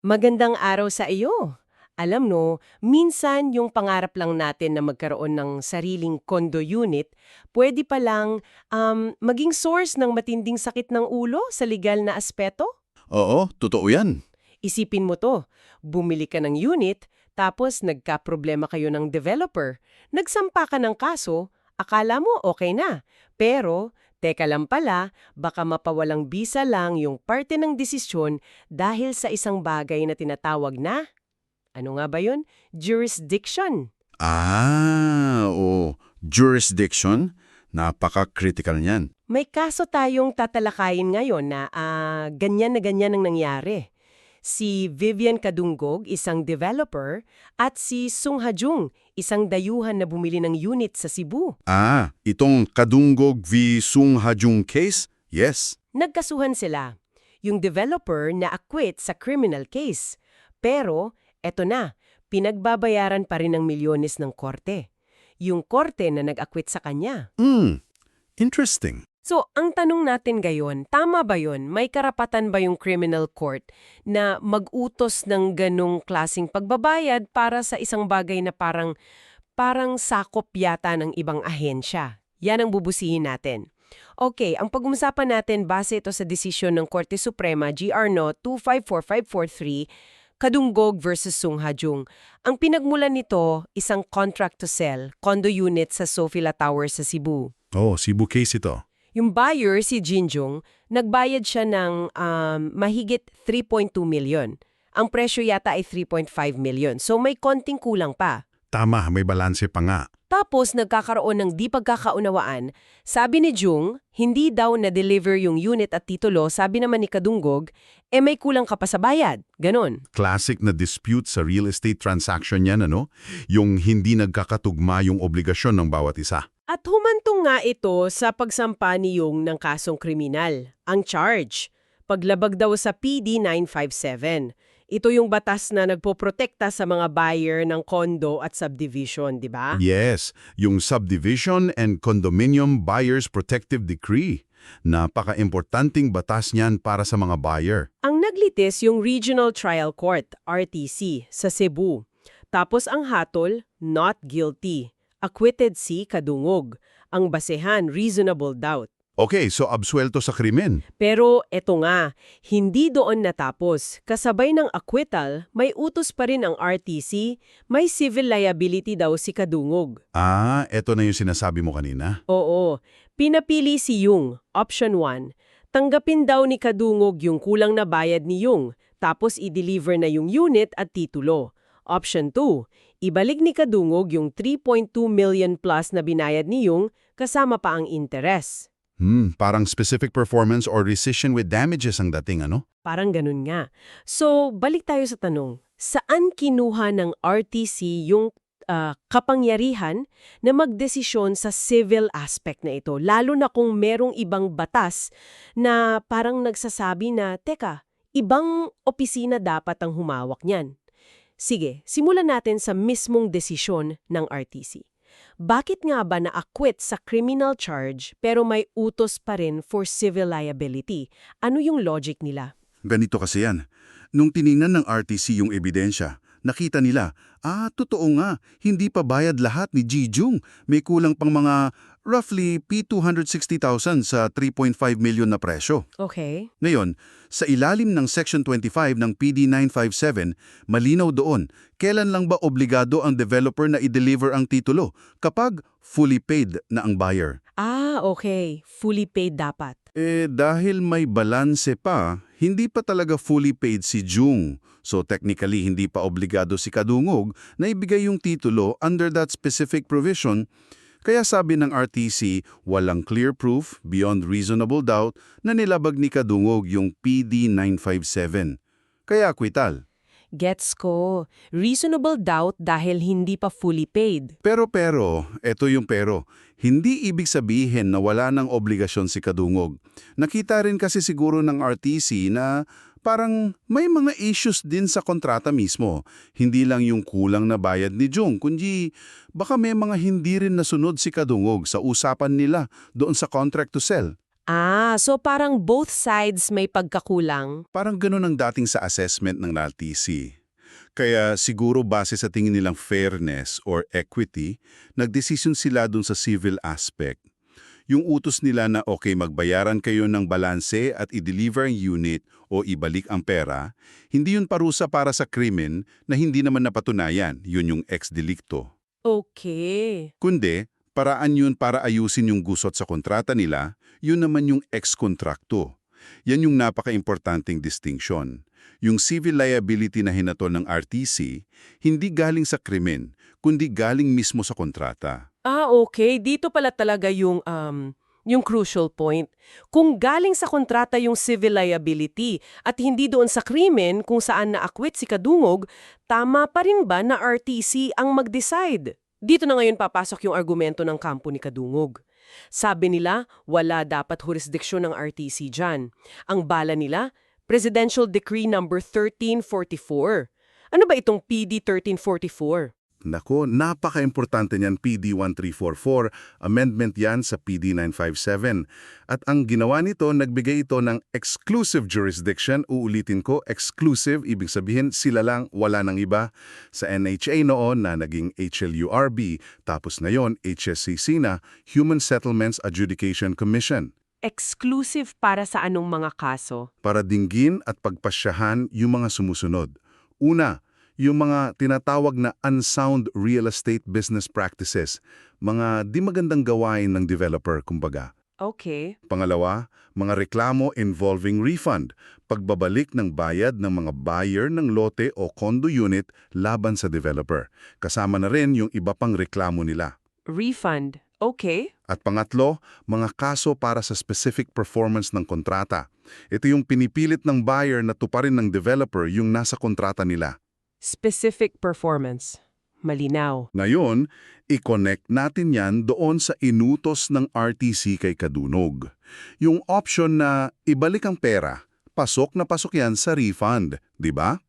Magandang araw sa iyo. Alam no, minsan yung pangarap lang natin na magkaroon ng sariling condo unit, pwede palang um, maging source ng matinding sakit ng ulo sa legal na aspeto? Oo, totoo yan. Isipin mo to, bumili ka ng unit, tapos nagka-problema kayo ng developer, nagsampa ka ng kaso, akala mo okay na. Pero, teka lang pala, baka mapawalang bisa lang yung parte ng desisyon dahil sa isang bagay na tinatawag na, ano nga ba yun? Jurisdiction. Ah, oo. Jurisdiction? Napaka-critical niyan. May kaso tayong tatalakayin ngayon na ah, ganyan na ganyan ang nangyari. Si Vivian Kadunggog, isang developer, at si Sung Hajung, isang dayuhan na bumili ng unit sa Cebu. Ah, itong Kadunggog v. Sung Hajung case? Yes. Nagkasuhan sila. Yung developer na acquit sa criminal case. Pero, eto na, pinagbabayaran pa rin ng milyones ng korte. Yung korte na nag-acquit sa kanya. Hmm, interesting. So, ang tanong natin gayon, tama ba yon? May karapatan ba yung criminal court na mag-utos ng ganong klasing pagbabayad para sa isang bagay na parang, parang sakop yata ng ibang ahensya? Yan ang bubusihin natin. Okay, ang pag-umusapan natin base ito sa desisyon ng Korte Suprema GR No. 254543 Kadunggog versus Sung Hajung. Ang pinagmulan nito, isang contract to sell, condo unit sa Sofila Tower sa Cebu. Oh, Cebu case ito. Yung buyer, si Jinjong, nagbayad siya ng um, mahigit 3.2 million. Ang presyo yata ay 3.5 million. So may konting kulang pa. Tama, may balanse pa nga. Tapos nagkakaroon ng di pagkakaunawaan. Sabi ni Jung, hindi daw na-deliver yung unit at titulo, sabi naman ni Kadunggog, eh may kulang ka pa sa bayad. Ganon. Classic na dispute sa real estate transaction yan, ano? Yung hindi nagkakatugma yung obligasyon ng bawat isa. At nga ito sa pagsampa ni Yung ng kasong kriminal. Ang charge, paglabag daw sa PD 957. Ito yung batas na nagpoprotekta sa mga buyer ng condo at subdivision, di ba? Yes, yung Subdivision and Condominium Buyers Protective Decree. Napaka-importanting batas niyan para sa mga buyer. Ang naglitis yung Regional Trial Court, RTC, sa Cebu. Tapos ang hatol, not guilty. Acquitted si Kadungog. Ang basehan, reasonable doubt. Okay, so absuelto sa krimen. Pero eto nga, hindi doon natapos. Kasabay ng acquittal, may utos pa rin ang RTC, may civil liability daw si Kadungog. Ah, eto na yung sinasabi mo kanina. Oo, pinapili si Yung, option 1. Tanggapin daw ni Kadungog yung kulang na bayad ni Yung, tapos i-deliver na yung unit at titulo. Option 2, ibalik ni Kadungog yung 3.2 million plus na binayad ni Yung kasama pa ang interes. Hmm, parang specific performance or rescission with damages ang dating, ano? Parang ganun nga. So, balik tayo sa tanong. Saan kinuha ng RTC yung ah, kapangyarihan na magdesisyon sa civil aspect na ito? Lalo na kung merong ibang batas na parang nagsasabi na, teka, ibang opisina dapat ang humawak niyan. Sige, simulan natin sa mismong desisyon ng RTC. Bakit nga ba na-acquit sa criminal charge pero may utos pa rin for civil liability? Ano yung logic nila? Ganito kasi yan. Nung tiningnan ng RTC yung ebidensya, nakita nila, ah, totoo nga, hindi pa bayad lahat ni Jijung. May kulang pang mga roughly P260,000 sa 3.5 million na presyo. Okay. Ngayon, sa ilalim ng Section 25 ng PD 957, malinaw doon, kailan lang ba obligado ang developer na i-deliver ang titulo kapag fully paid na ang buyer? Ah, okay. Fully paid dapat. Eh dahil may balanse pa, hindi pa talaga fully paid si Jung. So technically hindi pa obligado si Kadungog na ibigay yung titulo under that specific provision. Kaya sabi ng RTC, walang clear proof beyond reasonable doubt na nilabag ni Kadungog yung PD 957. Kaya akwital. Gets ko. Reasonable doubt dahil hindi pa fully paid. Pero pero, eto yung pero, hindi ibig sabihin na wala ng obligasyon si Kadungog. Nakita rin kasi siguro ng RTC na parang may mga issues din sa kontrata mismo. Hindi lang yung kulang na bayad ni Jung, kundi baka may mga hindi rin nasunod si Kadungog sa usapan nila doon sa contract to sell. Ah, so parang both sides may pagkakulang. Parang ganun ang dating sa assessment ng LTC. Kaya siguro base sa tingin nilang fairness or equity, nagdesisyon sila dun sa civil aspect. Yung utos nila na okay magbayaran kayo ng balanse at i-deliver ang unit o ibalik ang pera, hindi yun parusa para sa krimen na hindi naman napatunayan, yun yung ex-delicto. Okay. Kundi, paraan yun para ayusin yung gusot sa kontrata nila, yun naman yung ex-kontrakto. Yan yung napaka-importanting distinction. Yung civil liability na hinatol ng RTC, hindi galing sa krimen, kundi galing mismo sa kontrata. Ah, okay. Dito pala talaga yung um yung crucial point. Kung galing sa kontrata yung civil liability at hindi doon sa krimen kung saan na-acquit si Kadungog, tama pa rin ba na RTC ang mag-decide? Dito na ngayon papasok yung argumento ng kampo ni Kadungog. Sabi nila, wala dapat jurisdiksyon ng RTC dyan. Ang bala nila, Presidential Decree number 1344. Ano ba itong PD 1344? Nako, napaka-importante niyan PD 1344, amendment yan sa PD 957. At ang ginawa nito, nagbigay ito ng exclusive jurisdiction. Uulitin ko, exclusive, ibig sabihin sila lang, wala nang iba. Sa NHA noon na naging HLURB, tapos ngayon HSCC na, Human Settlements Adjudication Commission. Exclusive para sa anong mga kaso? Para dinggin at pagpasyahan yung mga sumusunod. Una, yung mga tinatawag na unsound real estate business practices, mga di magandang gawain ng developer, kumbaga. Okay. Pangalawa, mga reklamo involving refund, pagbabalik ng bayad ng mga buyer ng lote o condo unit laban sa developer. Kasama na rin yung iba pang reklamo nila. Refund. Okay. At pangatlo, mga kaso para sa specific performance ng kontrata. Ito yung pinipilit ng buyer na tuparin ng developer yung nasa kontrata nila. Specific performance. Malinaw. Ngayon, i-connect natin yan doon sa inutos ng RTC kay Kadunog. Yung option na ibalik ang pera, pasok na pasok yan sa refund, di ba?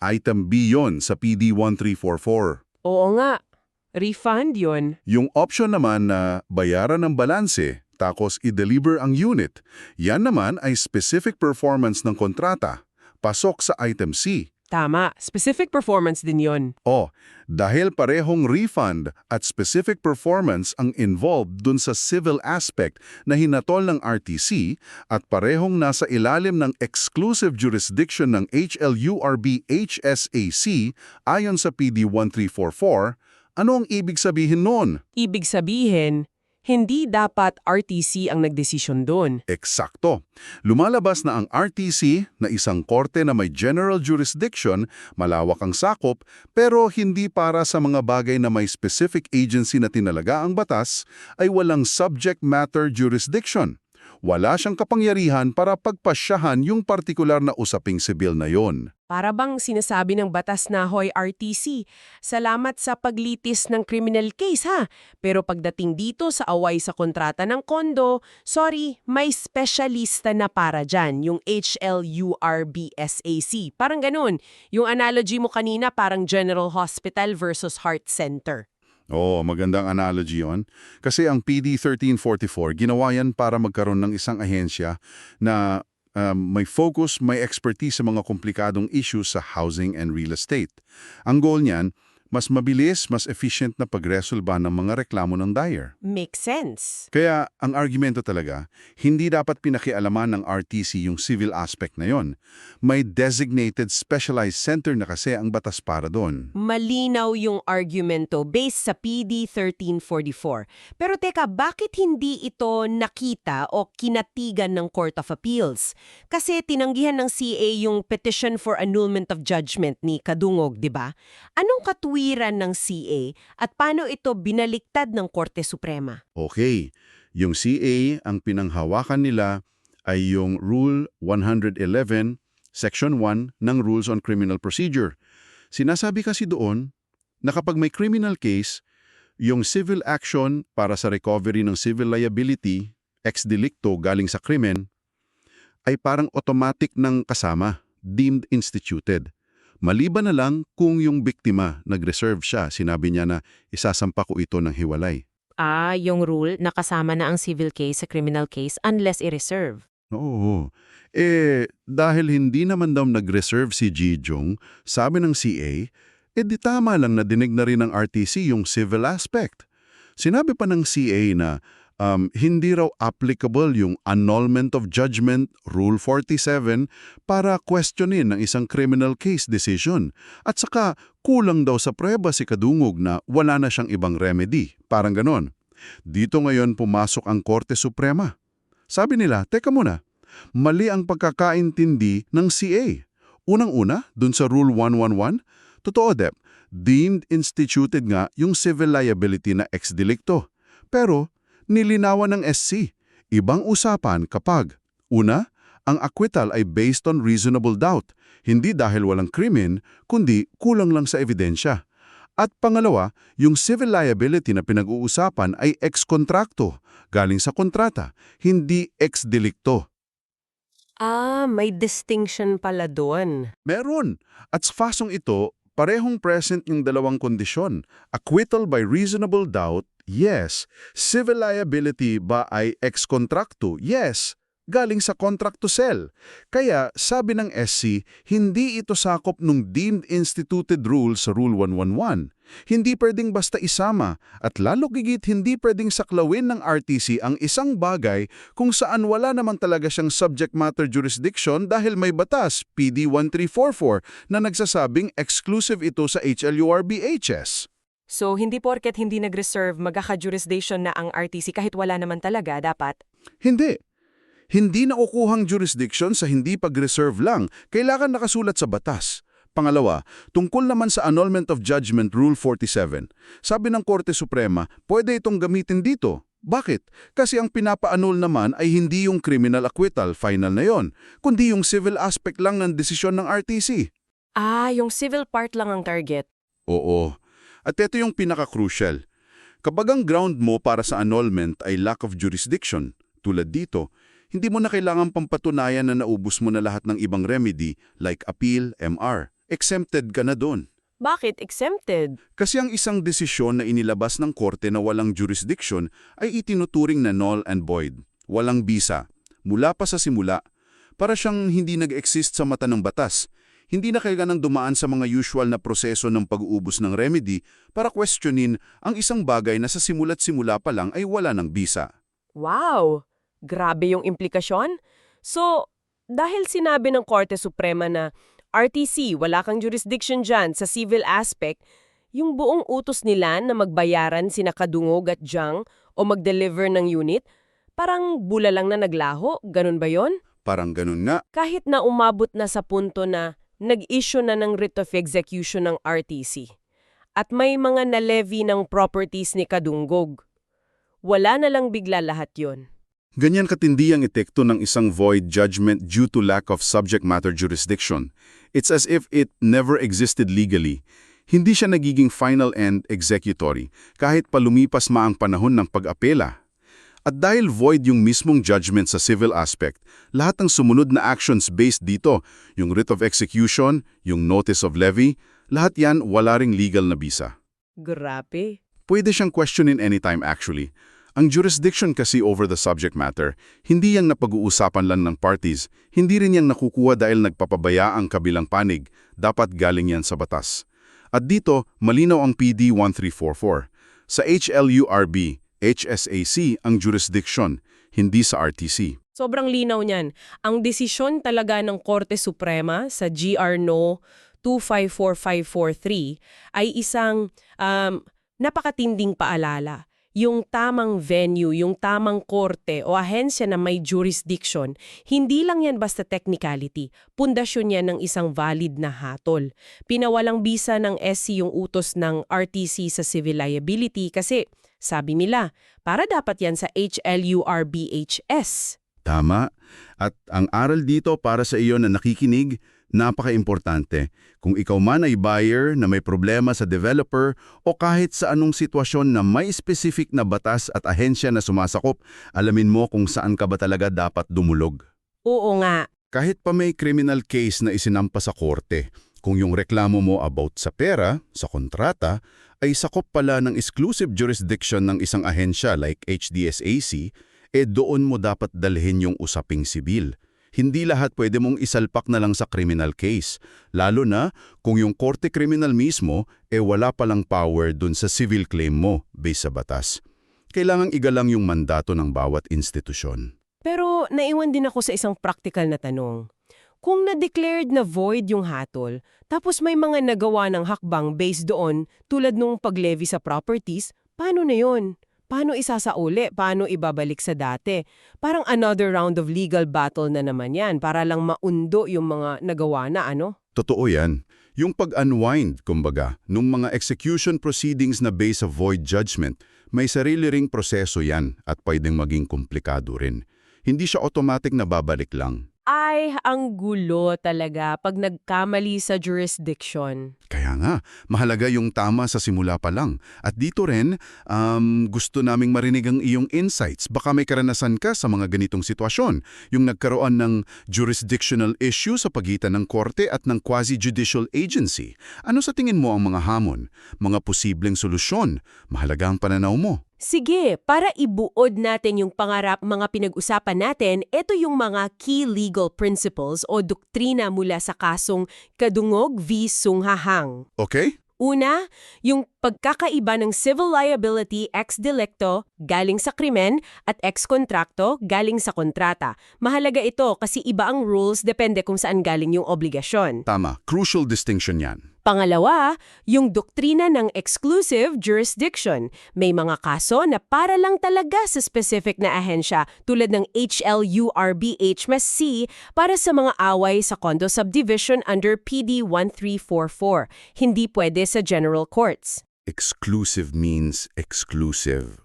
Item B yon sa PD 1344. Oo nga. Refund yon. Yung option naman na bayaran ng balanse, takos i-deliver ang unit, yan naman ay specific performance ng kontrata, pasok sa item C. Tama. Specific performance din yon. O, dahil parehong refund at specific performance ang involved dun sa civil aspect na hinatol ng RTC at parehong nasa ilalim ng exclusive jurisdiction ng HLURB HSAC ayon sa PD 1344, ano ang ibig sabihin nun? Ibig sabihin, hindi dapat RTC ang nagdesisyon doon. Eksakto. Lumalabas na ang RTC na isang korte na may general jurisdiction, malawak ang sakop, pero hindi para sa mga bagay na may specific agency na tinalaga ang batas, ay walang subject matter jurisdiction. Wala siyang kapangyarihan para pagpasyahan yung partikular na usaping sibil na yon. Para bang sinasabi ng batas na hoy RTC, salamat sa paglitis ng criminal case ha, pero pagdating dito sa away sa kontrata ng kondo, sorry, may specialista na para dyan, yung HLURBSAC. Parang ganun. Yung analogy mo kanina parang General Hospital versus Heart Center. Oo, magandang analogy yon. Kasi ang PD 1344, ginawa yan para magkaroon ng isang ahensya na um, may focus, may expertise sa mga komplikadong issues sa housing and real estate. Ang goal niyan, mas mabilis, mas efficient na pagresolba ng mga reklamo ng buyer. Makes sense. Kaya ang argumento talaga, hindi dapat pinakialaman ng RTC yung civil aspect na yon. May designated specialized center na kasi ang batas para doon. Malinaw yung argumento based sa PD 1344. Pero teka, bakit hindi ito nakita o kinatigan ng Court of Appeals? Kasi tinanggihan ng CA yung petition for annulment of judgment ni Kadungog, di ba? Anong katwiran ng CA at paano ito binaliktad ng Korte Suprema? Okay, yung CA, ang pinanghawakan nila ay yung Rule 111, Section 1 ng Rules on Criminal Procedure. Sinasabi kasi doon na kapag may criminal case, yung civil action para sa recovery ng civil liability, ex-delicto galing sa krimen, ay parang automatic ng kasama, deemed instituted. Maliban na lang kung yung biktima nag-reserve siya, sinabi niya na isasampa ko ito ng hiwalay. Ah, yung rule na kasama na ang civil case sa criminal case unless i-reserve. Oo. Eh, dahil hindi naman daw nag-reserve si Jijong, sabi ng CA, eh di tama lang na dinig na rin ng RTC yung civil aspect. Sinabi pa ng CA na um, hindi raw applicable yung annulment of judgment, Rule 47, para questionin ng isang criminal case decision. At saka, kulang daw sa prueba si Kadungog na wala na siyang ibang remedy. Parang ganon. Dito ngayon pumasok ang Korte Suprema. Sabi nila, teka muna, mali ang pagkakaintindi ng CA. Unang-una, dun sa Rule 111, totoo Dep, deemed instituted nga yung civil liability na ex-delicto. Pero, nilinawan ng SC, ibang usapan kapag, una, ang acquittal ay based on reasonable doubt, hindi dahil walang krimen, kundi kulang lang sa ebidensya. At pangalawa, yung civil liability na pinag-uusapan ay ex-kontrakto, galing sa kontrata, hindi ex-delicto. Ah, may distinction pala doon. Meron. At sa fasong ito, parehong present yung dalawang kondisyon. Acquittal by reasonable doubt, yes. Civil liability ba ay ex-kontrakto? Yes. Galing sa contract to sell. Kaya, sabi ng SC, hindi ito sakop nung deemed instituted rule sa Rule 111. Hindi pwedeng basta isama at lalo gigit hindi pwedeng saklawin ng RTC ang isang bagay kung saan wala naman talaga siyang subject matter jurisdiction dahil may batas, PD 1344, na nagsasabing exclusive ito sa HLURB-HS. So, hindi porket hindi nag-reserve magkaka-jurisdiction na ang RTC kahit wala naman talaga, dapat? Hindi. Hindi nakukuhang jurisdiction sa hindi pag-reserve lang, kailangan nakasulat sa batas. Pangalawa, tungkol naman sa Annulment of Judgment Rule 47. Sabi ng Korte Suprema, pwede itong gamitin dito. Bakit? Kasi ang pinapa-annul naman ay hindi yung criminal acquittal, final na yon, kundi yung civil aspect lang ng desisyon ng RTC. Ah, yung civil part lang ang target. Oo. At ito yung pinaka-crucial. Kapag ang ground mo para sa annulment ay lack of jurisdiction, tulad dito, hindi mo na kailangan pampatunayan na naubos mo na lahat ng ibang remedy like appeal, MR. Exempted ka na doon. Bakit exempted? Kasi ang isang desisyon na inilabas ng korte na walang jurisdiction ay itinuturing na null and void. Walang bisa. Mula pa sa simula, para siyang hindi nag-exist sa mata ng batas. Hindi na kailangang dumaan sa mga usual na proseso ng pag-uubos ng remedy para questionin ang isang bagay na sa simula't simula pa lang ay wala ng bisa. Wow! Grabe yung implikasyon. So, dahil sinabi ng Korte Suprema na RTC, wala kang jurisdiction dyan sa civil aspect, yung buong utos nila na magbayaran sina Kadungog at Jiang o mag-deliver ng unit, parang bula lang na naglaho, ganun ba yon? Parang ganun nga. Kahit na umabot na sa punto na nag-issue na ng writ of execution ng RTC at may mga na-levy ng properties ni Kadunggog. Wala na lang bigla lahat yon. Ganyan katindi ang etekto ng isang void judgment due to lack of subject matter jurisdiction. It's as if it never existed legally. Hindi siya nagiging final and executory kahit palumipas ma ang panahon ng pag-apela. At dahil void yung mismong judgment sa civil aspect, lahat ng sumunod na actions based dito, yung writ of execution, yung notice of levy, lahat yan wala ring legal na bisa. Grabe. Pwede siyang questionin anytime actually. Ang jurisdiction kasi over the subject matter, hindi yang napag-uusapan lang ng parties, hindi rin yang nakukuha dahil nagpapabaya ang kabilang panig, dapat galing yan sa batas. At dito, malinaw ang PD 1344. Sa HLURB, HSAC ang jurisdiction, hindi sa RTC. Sobrang linaw niyan. Ang desisyon talaga ng Korte Suprema sa GR No 254543 ay isang um, napakatinding paalala. Yung tamang venue, yung tamang korte o ahensya na may jurisdiction, hindi lang yan basta technicality. Pundasyon yan ng isang valid na hatol. Pinawalang bisa ng SC yung utos ng RTC sa civil liability kasi, sabi nila, para dapat yan sa HLURBHS. Tama. At ang aral dito para sa iyo na nakikinig, napaka-importante. Kung ikaw man ay buyer na may problema sa developer o kahit sa anong sitwasyon na may specific na batas at ahensya na sumasakop, alamin mo kung saan ka ba talaga dapat dumulog. Oo nga, Kahit pa may criminal case na isinampa sa korte, kung yung reklamo mo about sa pera, sa kontrata, ay sakop pala ng exclusive jurisdiction ng isang ahensya like HDSAC, eh doon mo dapat dalhin yung usaping sibil. Hindi lahat pwede mong isalpak na lang sa criminal case, lalo na kung yung korte kriminal mismo eh wala palang power dun sa civil claim mo based sa batas. Kailangang igalang yung mandato ng bawat institusyon. Pero naiwan din ako sa isang practical na tanong. Kung na-declared na void yung hatol, tapos may mga nagawa ng hakbang based doon tulad nung paglevy sa properties, paano na yon? Paano isasauli? Paano ibabalik sa dati? Parang another round of legal battle na naman yan para lang maundo yung mga nagawa na ano? Totoo yan. Yung pag-unwind, kumbaga, nung mga execution proceedings na base sa void judgment, may sarili ring proseso yan at pwedeng maging komplikado rin. Hindi siya automatic na babalik lang. Ay, ang gulo talaga pag nagkamali sa jurisdiction. Kaya nga, mahalaga yung tama sa simula pa lang. At dito rin, um, gusto naming marinig ang iyong insights. Baka may karanasan ka sa mga ganitong sitwasyon. Yung nagkaroon ng jurisdictional issue sa pagitan ng korte at ng quasi-judicial agency. Ano sa tingin mo ang mga hamon? Mga posibleng solusyon? Mahalaga ang pananaw mo. Sige, para ibuod natin yung pangarap mga pinag-usapan natin, ito yung mga key legal principles o doktrina mula sa kasong Kadungog v. Sunghahang. Okay? Una, yung pagkakaiba ng civil liability ex delicto galing sa krimen at ex contracto galing sa kontrata. Mahalaga ito kasi iba ang rules depende kung saan galing yung obligasyon. Tama. Crucial distinction yan. Pangalawa, yung doktrina ng exclusive jurisdiction. May mga kaso na para lang talaga sa specific na ahensya tulad ng HLURB-HMSC para sa mga away sa condo subdivision under PD 1344. Hindi pwede sa general courts. Exclusive means exclusive.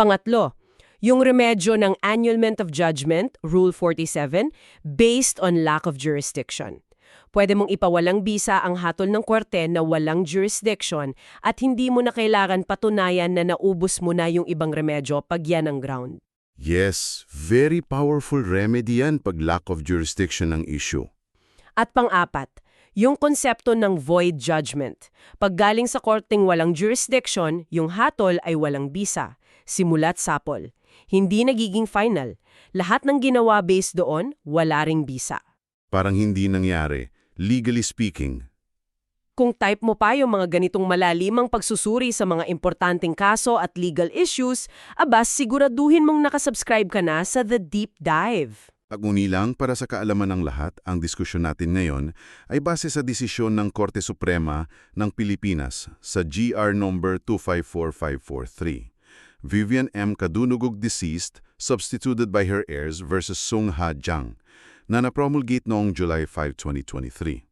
Pangatlo, yung remedyo ng annulment of judgment, Rule 47, based on lack of jurisdiction. Pwede mong ipawalang bisa ang hatol ng korte na walang jurisdiction at hindi mo na kailangan patunayan na naubos mo na yung ibang remedyo pag yan ang ground. Yes, very powerful remedy yan pag lack of jurisdiction ng issue. At pang-apat, yung konsepto ng void judgment. Pag galing sa korteng walang jurisdiction, yung hatol ay walang bisa. Simulat sapol. Hindi nagiging final. Lahat ng ginawa based doon, wala ring bisa. Parang hindi nangyari. Legally speaking, Kung type mo pa yung mga ganitong malalimang pagsusuri sa mga importanteng kaso at legal issues, abas siguraduhin mong nakasubscribe ka na sa The Deep Dive. Paguni lang para sa kaalaman ng lahat, ang diskusyon natin ngayon ay base sa desisyon ng Korte Suprema ng Pilipinas sa GR number 254543. Vivian M. Kadunugog deceased, substituted by her heirs versus Sung Ha Jiang, na napromulgate noong July 5, 2023.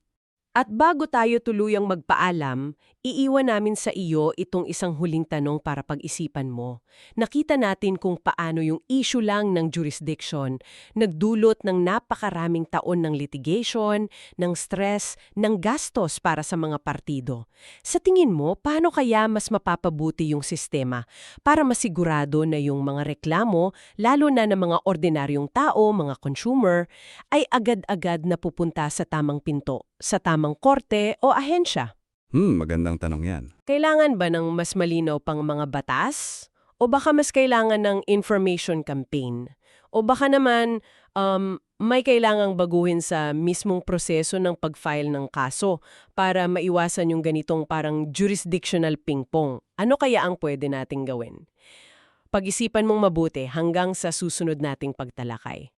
At bago tayo tuluyang magpaalam, iiwan namin sa iyo itong isang huling tanong para pag-isipan mo. Nakita natin kung paano yung issue lang ng jurisdiction nagdulot ng napakaraming taon ng litigation, ng stress, ng gastos para sa mga partido. Sa tingin mo, paano kaya mas mapapabuti yung sistema para masigurado na yung mga reklamo, lalo na ng mga ordinaryong tao, mga consumer, ay agad-agad na pupunta sa tamang pinto, sa tamang korte o ahensya? Hmm, magandang tanong yan. Kailangan ba ng mas malinaw pang mga batas? O baka mas kailangan ng information campaign? O baka naman um, may kailangang baguhin sa mismong proseso ng pag-file ng kaso para maiwasan yung ganitong parang jurisdictional ping-pong? Ano kaya ang pwede nating gawin? Pag-isipan mong mabuti hanggang sa susunod nating pagtalakay.